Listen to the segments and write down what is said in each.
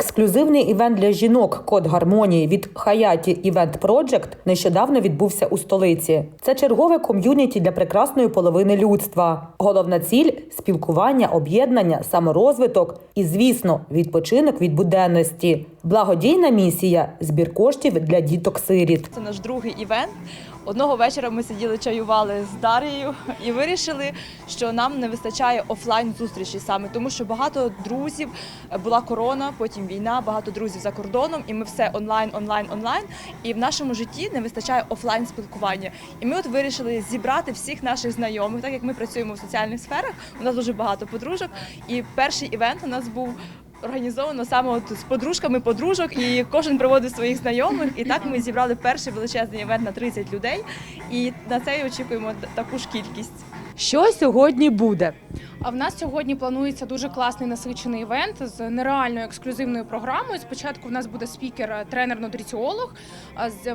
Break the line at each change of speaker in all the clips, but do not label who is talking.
Ексклюзивний івент для жінок Код гармонії від Hayati Event Project нещодавно відбувся у столиці. Це чергове ком'юніті для прекрасної половини людства. Головна ціль спілкування, об'єднання, саморозвиток і, звісно, відпочинок від буденності. Благодійна місія збір коштів для діток-сиріт.
Це наш другий івент. Одного вечора ми сиділи чаювали з Дарією і вирішили, що нам не вистачає офлайн зустрічі саме, тому що багато друзів е, була корона, потім війна, багато друзів за кордоном, і ми все онлайн, онлайн, онлайн. І в нашому житті не вистачає офлайн спілкування. І ми от вирішили зібрати всіх наших знайомих, так як ми працюємо в соціальних сферах. У нас дуже багато подружок. І перший івент у нас був. Організовано саме от з подружками подружок, і кожен приводив своїх знайомих. І так ми зібрали перший величезний івент на 30 людей. І на це очікуємо таку ж кількість.
Що сьогодні буде?
А в нас сьогодні планується дуже класний насичений івент з нереальною ексклюзивною програмою. Спочатку в нас буде спікер, е, тренер-нутриціолог.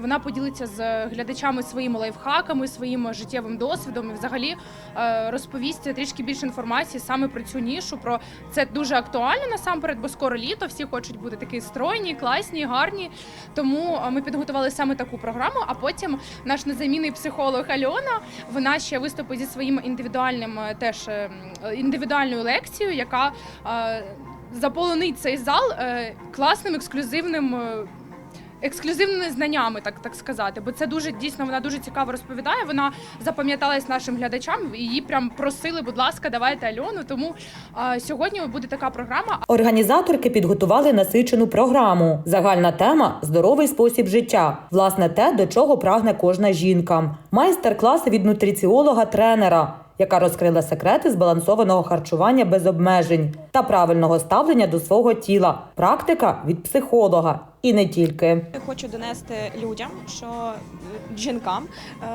Вона поділиться з глядачами своїми лайфхаками, своїм життєвим досвідом і взагалі е, розповість трішки більше інформації саме про цю нішу. Про це дуже актуально насамперед, бо скоро літо. Всі хочуть бути такі стройні, класні, гарні. Тому е, ми підготували саме таку програму. А потім наш незамінний психолог Альона вона ще виступить зі своїм індивідуальним теж індивідуальною лекцією, яка е, заполонить цей зал е, класним ексклюзивним. е, Ексклюзивними знаннями, так так сказати, бо це дуже дійсно вона дуже цікаво розповідає. Вона запам'яталась нашим глядачам і її прям просили, будь ласка, давайте Альону. Тому е, сьогодні буде така програма.
Організаторки підготували насичену програму. Загальна тема здоровий спосіб життя. Власне, те, до чого прагне кожна жінка. Майстер-класи від нутриціолога-тренера, яка розкрила секрети збалансованого харчування без обмежень та правильного ставлення до свого тіла. Практика від психолога. І не тільки.
Я Хочу донести людям, що е, жінкам, е,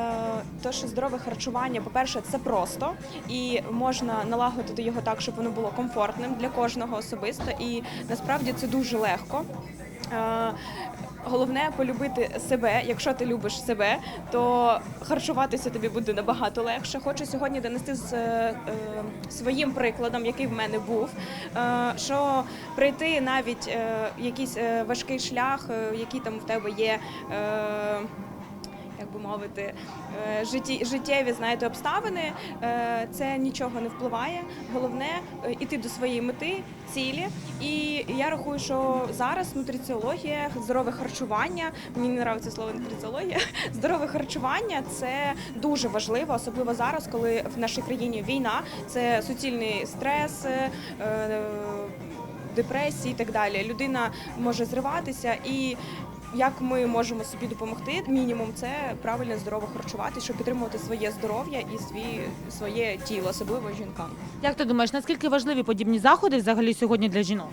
то що здорове харчування, по-перше, це просто і можна налагодити його так, щоб воно було комфортним для кожного особисто. І насправді це дуже легко. Головне полюбити себе. Якщо ти любиш себе, то харчуватися тобі буде набагато легше. Хочу сьогодні донести з е, е, своїм прикладом, який в мене був, е, що пройти навіть якийсь важкий шлях, який там в тебе є. Як би мовити, е, житті, життєві знаєте, обставини, е, це нічого не впливає. Головне е, іти до своєї мети, цілі. І я рахую, що зараз нутриціологія, здорове харчування, мені не подобається слово нутриціологія, здорове харчування це дуже важливо, особливо зараз, коли в нашій країні війна, це суцільний стрес. Депресії і так далі. Людина може зриватися і як ми можемо собі допомогти? Мінімум це правильно здорово харчувати, щоб підтримувати своє здоров'я і свій своє тіло, особливо жінкам.
Як ти думаєш, наскільки важливі подібні заходи взагалі сьогодні для жінок?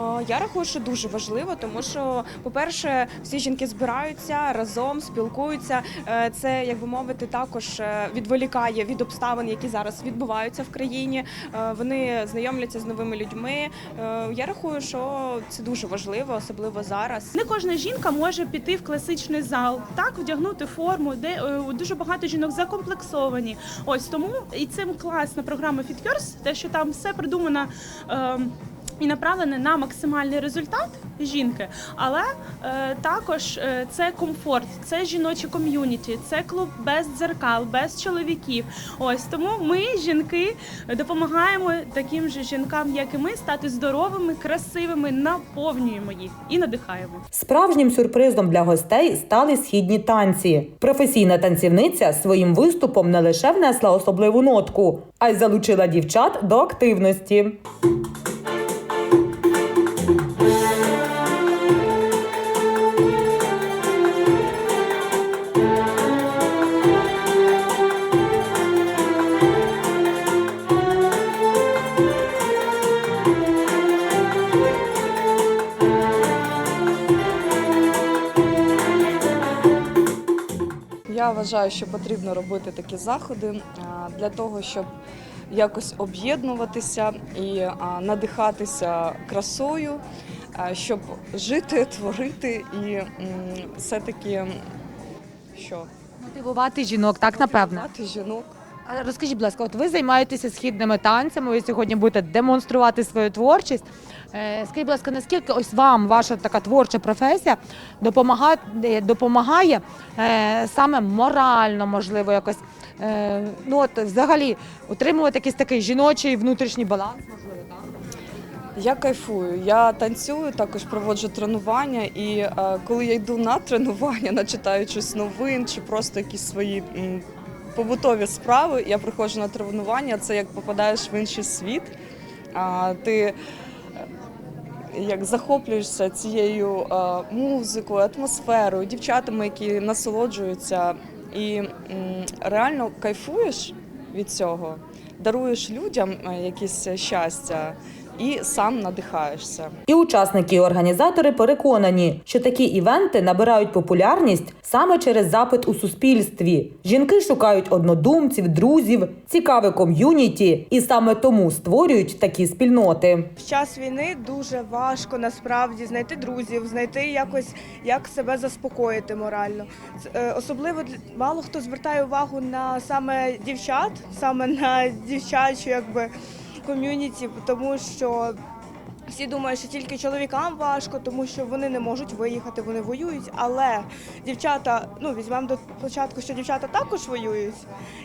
О, Я рахую, що дуже важливо, тому що, по-перше, всі жінки збираються разом, спілкуються. Е, Це, як би мовити, також е, відволікає від обставин, які зараз відбуваються в країні. Е, Вони знайомляться з новими людьми. Е, Я рахую, що це дуже важливо, особливо зараз.
Не кожна жінка може піти в класичний зал, так вдягнути форму, де е, дуже багато жінок закомплексовані. Ось тому і цим класна програма Fit Yours, те, що там все придумано. І направлене на максимальний результат жінки, але е, також е, це комфорт, це жіноче ком'юніті, це клуб без дзеркал, без чоловіків. Ось тому ми, жінки, допомагаємо таким же жінкам, як і ми, стати здоровими, красивими, наповнюємо їх і надихаємо.
Справжнім сюрпризом для гостей стали східні танці. Професійна танцівниця своїм виступом не лише внесла особливу нотку, а й залучила дівчат до активності.
Я вважаю, що потрібно робити такі заходи для того, щоб якось об'єднуватися і надихатися красою, щоб жити, творити і все-таки що
Мотивувати жінок, так напевно.
мати жінок.
А розкажіть, будь ласка, от ви займаєтеся східними танцями, ви сьогодні будете демонструвати свою творчість. Е, Скажіть, будь ласка, наскільки ось вам ваша така творча професія допомагає, е, допомагає е, саме морально, можливо, якось ну от взагалі утримувати якийсь такий жіночий внутрішній баланс, можливо, так?
Я кайфую. Я танцюю, також проводжу тренування. І е, коли я йду на тренування, начитаючись новин чи просто якісь свої м, побутові справи, я приходжу на тренування. Це як попадаєш в інший світ. А, ти як захоплюєшся цією е, музикою, атмосферою, дівчатами, які насолоджуються, і реально кайфуєш від цього, даруєш людям якісь якесь щастя і сам надихаєшся.
І учасники і організатори переконані, що такі івенти набирають популярність саме через запит у суспільстві. Жінки шукають однодумців, друзів, цікаве ком'юніті, і саме тому створюють такі спільноти.
В час війни дуже важко насправді знайти друзів, знайти якось як себе заспокоїти морально. Е, Особливо для- мало хто звертає увагу на саме дівчат, саме на дівчачу, якби ком'юніті, тому що. Всі думають, що тільки чоловікам важко, тому що вони не можуть виїхати, вони воюють. Але дівчата, ну візьмемо до початку, що дівчата також воюють.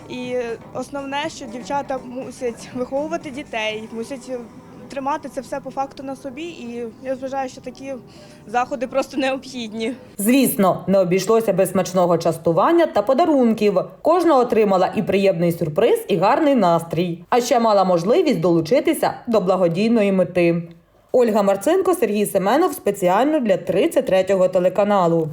І основне, що дівчата мусять виховувати дітей, мусять тримати це все по факту на собі. І я вважаю, що такі заходи просто необхідні.
Звісно, не обійшлося без смачного частування та подарунків. Кожна отримала і приємний сюрприз, і гарний настрій. А ще мала можливість долучитися до благодійної мети. Ольга Марцинко, Сергій Семенов спеціально для 33-го телеканалу.